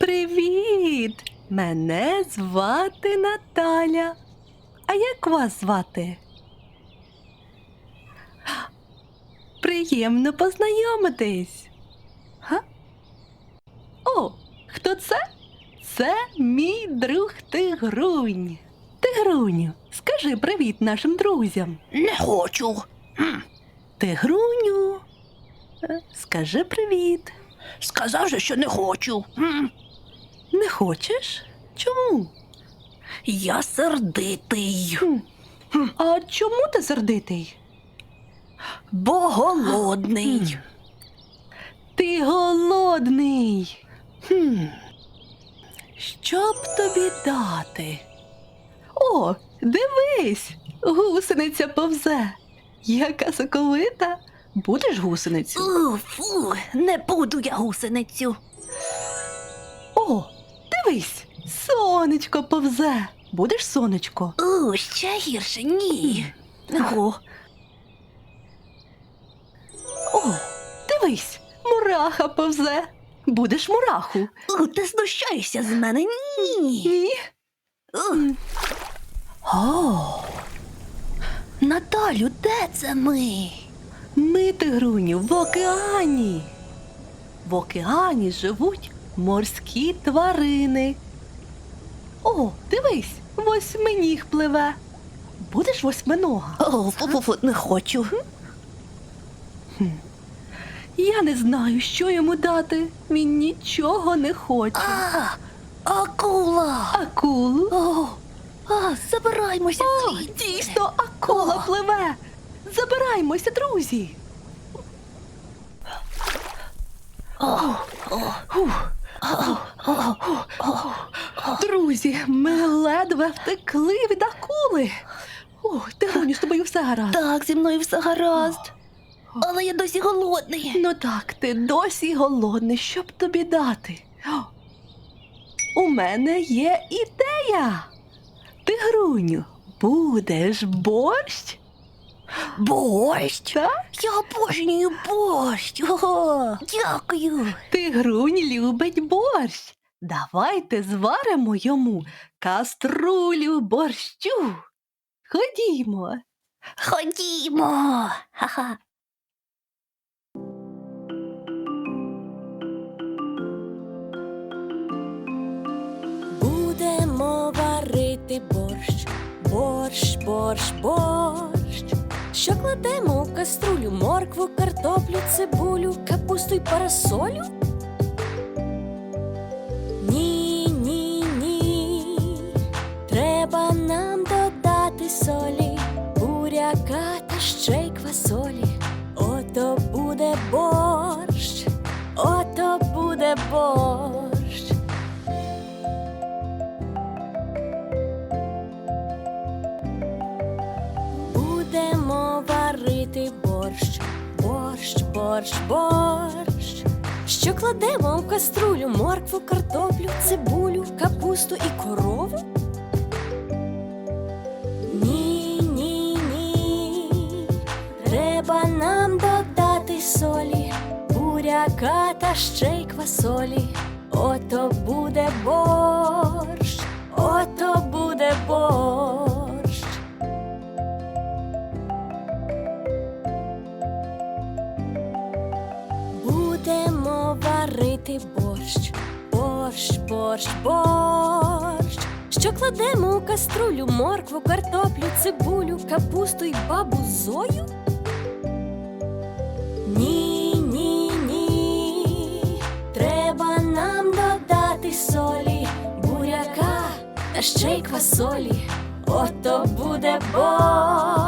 Привіт! Мене звати Наталя. А як вас звати? Приємно познайомитись. Га? О, хто це? Це мій друг Тигрунь. Тигруню, скажи привіт нашим друзям. Не хочу. Тигруню, е, скажи привіт. Сказав же, що не хочу. М, Не хочеш? Чому? Я сердитий, Хм. А чому ти сердитий? бо голодний. Ти голодний. Хм. Що б тобі дати? О, дивись, гусениця повзе. Яка соковита. Будеш гусеницю? Фу, не буду я гусеницю. О, дивись, сонечко повзе. Будеш сонечко? У, ще гірше, ні. О, О, дивись, мураха повзе. Будеш мураху? у, ти знущаєшся з мене? Ні. Ні. У. О, Наталю, де це ми? Ми, тигруню, в океані. В океані живуть морські тварини. О, дивись, восьминіг пливе. Будеш восьминога? О, фу-фу-фу, не хочу. Я не знаю, що йому дати. Він нічого не хоче. А, акула. Акулу? О, а, забираймося О, звідси. дійсно, акула О. пливе. Забираймося, друзі. О, о, Ух. Друзі, ми ледве втекли від акули. О, Тигруню, з тобою все гаразд. Так, зі мною все гаразд. Але я досі голодний. Ну так, ти досі голодний, що б тобі дати? О, у мене є ідея. Тигруню, будеш борщ? Борщ. Так? Я обожнюю борщ. Ого, дякую. Тигрунь любить борщ. Давайте зваримо йому каструлю борщу. Ходімо. Ходімо. Ха-ха. Будемо варити борщ, борщ, борщ, борщ. Що кладемо у каструлю, моркву, картоплю, цибулю, капусту й парасолю? Ні, ні, ні. Треба нам додати солі, буряка та ще й квасолі. Борщ, борщ. Що кладемо в каструлю, моркву, картоплю, цибулю, капусту і корову? Ні, ні, ні. Треба нам додати солі, буряка та ще й квасолі. Ото буде борщ, ото буде борщ. Варити борщ, борщ, борщ, борщ. Що кладемо у каструлю, моркву, картоплю, цибулю, капусту й бабу Зою? Ні, ні, ні. Треба нам додати солі, буряка та ще й квасолі. Ото буде борщ,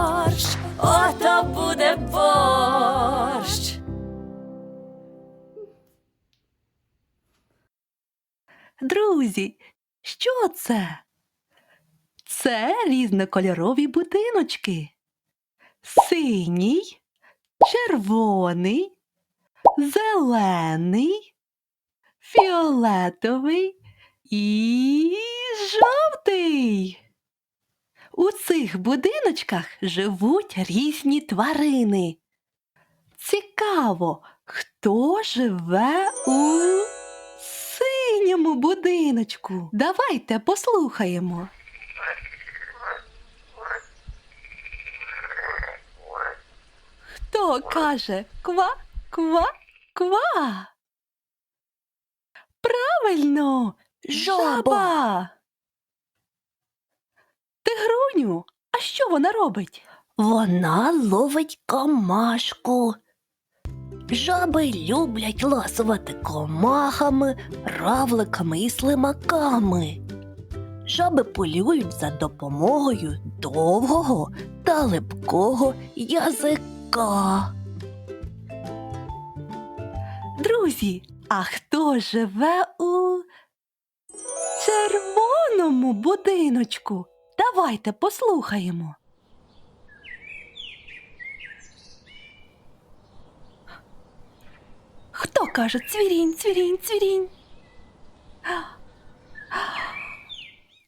Друзі, що це? Це різнокольорові будиночки. Синій, червоний, зелений, фіолетовий і жовтий. У цих будиночках живуть різні тварини. Цікаво, хто живе у синьому будиночку. Давайте послухаємо. Хто каже ква, ква, ква? Правильно, жаба. Тигруню, а що вона робить? Вона ловить комашку. Жаби люблять ласувати комахами, равликами і слимаками. Жаби полюють за допомогою довгого та липкого язика. Друзі, а хто живе у червоному будиночку? Давайте послухаємо. Хто каже цвірінь, цвірінь, цвірінь?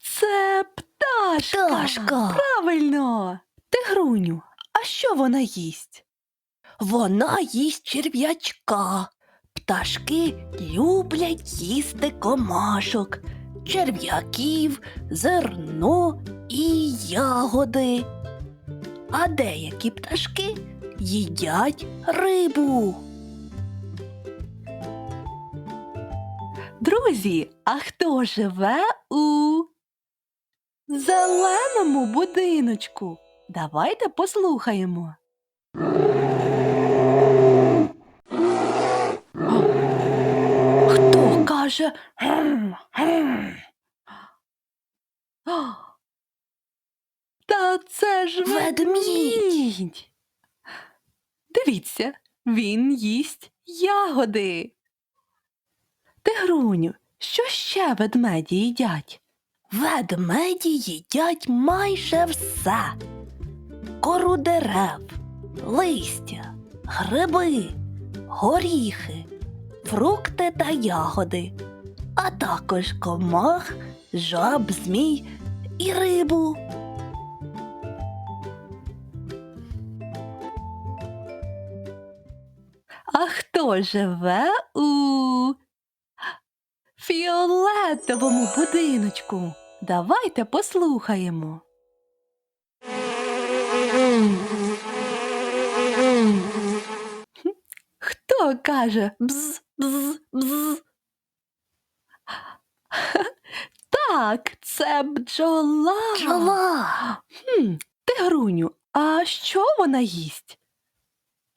Це пташка. Пташка. Правильно. Тигруню, а що вона їсть? Вона їсть черв'ячка. Пташки люблять їсти комашок, черв'яків, зерно і ягоди. А деякі пташки їдять рибу. Друзі, а хто живе у зеленому будиночку? Давайте послухаємо. Хто каже? Та це ж ведмідь. Дивіться, він їсть ягоди. Тигруню, що ще ведмеді їдять? Ведмеді їдять майже все. Кору дерев, листя, гриби, горіхи, фрукти та ягоди, а також комах, жаб, змій і рибу. А хто живе у фіолетовому будиночку? Давайте послухаємо. Хто каже бз, бз, бз? Так, це бджола. Бджола. Хм, Тигруню, а що вона їсть?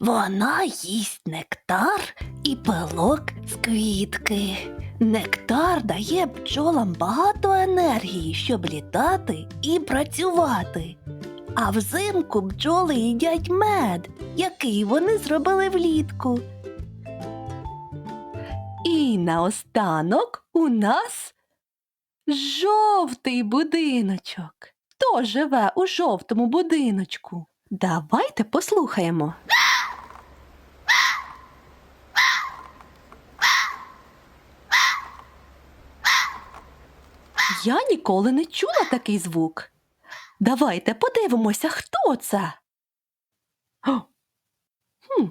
Вона їсть нектар і пилок з квітки. Нектар дає бджолам багато енергії, щоб літати і працювати. А взимку бджоли їдять мед, який вони зробили влітку. І наостанок у нас жовтий будиночок. Хто живе у жовтому будиночку? Давайте послухаємо. Я ніколи не чула такий звук. Давайте подивимося, хто це. О! Хм,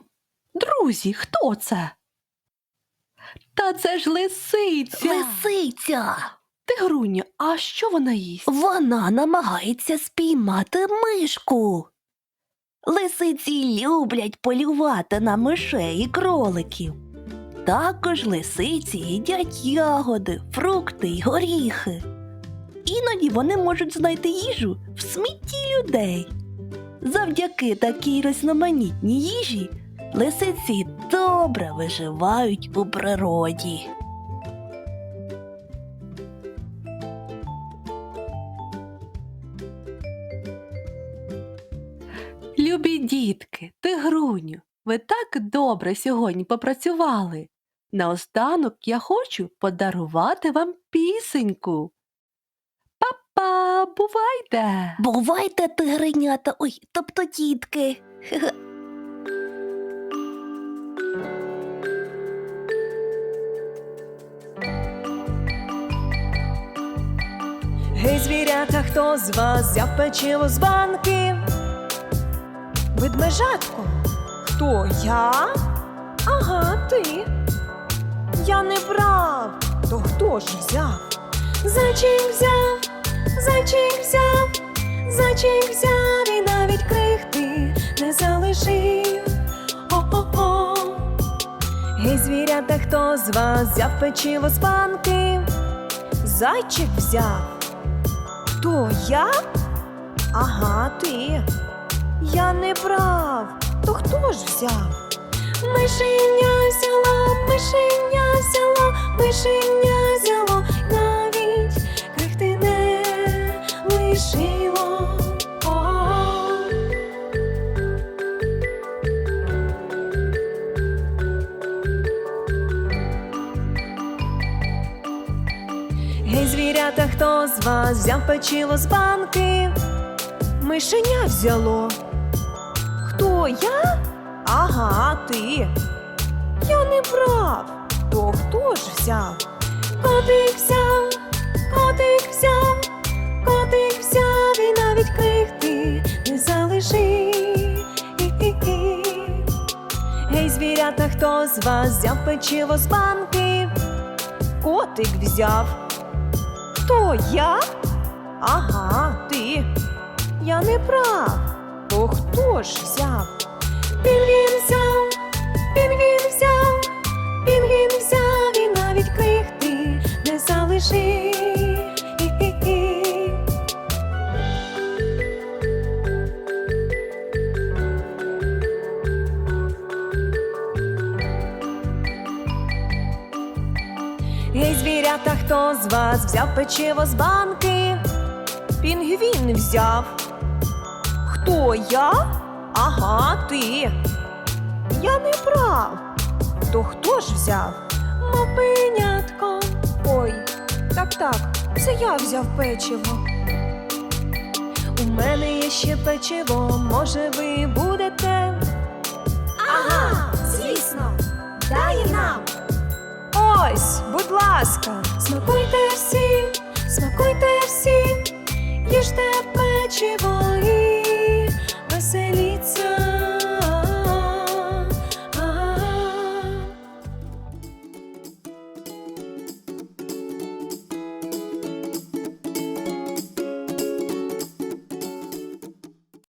друзі, хто це? Та це ж лисиця. Лисиця. Тигруня, а що вона їсть? Вона намагається спіймати мишку. Лисиці люблять полювати на мишей і кроликів. Також лисиці їдять ягоди, фрукти й горіхи. Іноді вони можуть знайти їжу в смітті людей. Завдяки такій різноманітній їжі лисиці добре виживають у природі. Любі дітки, тигруню, ви так добре сьогодні попрацювали. Наостанок я хочу подарувати вам пісеньку. Па-па, бувайте! Бувайте, тигренята, ой, тобто тітки. Гей, звірята, хто з вас взяв печиво з банки? Ведмежатко, хто я? Ага, ти. Я не брав. То хто хто ж взяв? Зайчик взяв, зайчик взяв, зайчик взяв і навіть крихти не залишив. О-о-о. Гей, звірята, хто з вас взяв печиво з банки? Зайчик взяв. Хто я? Ага, ти. Я не брав. То хто ж взяв? Мишеня взяло, мишеня взяло, мишеня взяло, звірята, хто з вас взяв печиво з банки? Мишеня взяло. Хто я? Ага, ти. Я не брав. То хто ж взяв? Котик взяв, котик взяв, котик взяв і навіть крихти не. Хі-хі-хі. Гей, звірята, хто з вас взяв печиво з банки? Котик взяв. Хто я? Ага, ти. Я не прав. То хто ж взяв? Пінгвін взяв, печиво з банки? Пінгвін взяв. Хто я? Ага, ти. Я не прав. То хто ж взяв? Мопинятко. Ой, так, так, це я взяв печиво. У мене є ще печиво, може ви будете? Ага, звісно, дай нам. Ось, будь ласка, смакуйте всі,